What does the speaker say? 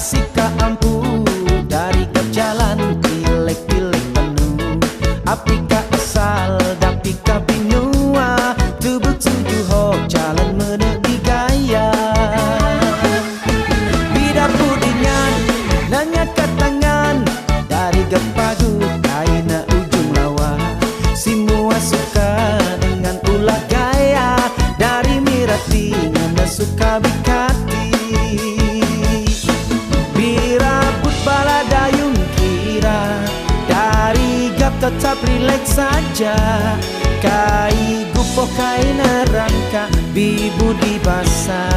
Asika ampu dari gap jalan pilek-pilek penuh Apika asal dapika binua. Tubuh tujuh ho jalan menepi gaya. Bidar pudingan nanya katangan Dari gap pagu kaina ujung lawa. Semua suka dengan ulah gaya. Dari mirati ngana suka bikati tetap rileks saja. Kai gupo kai nerangka bibu di basah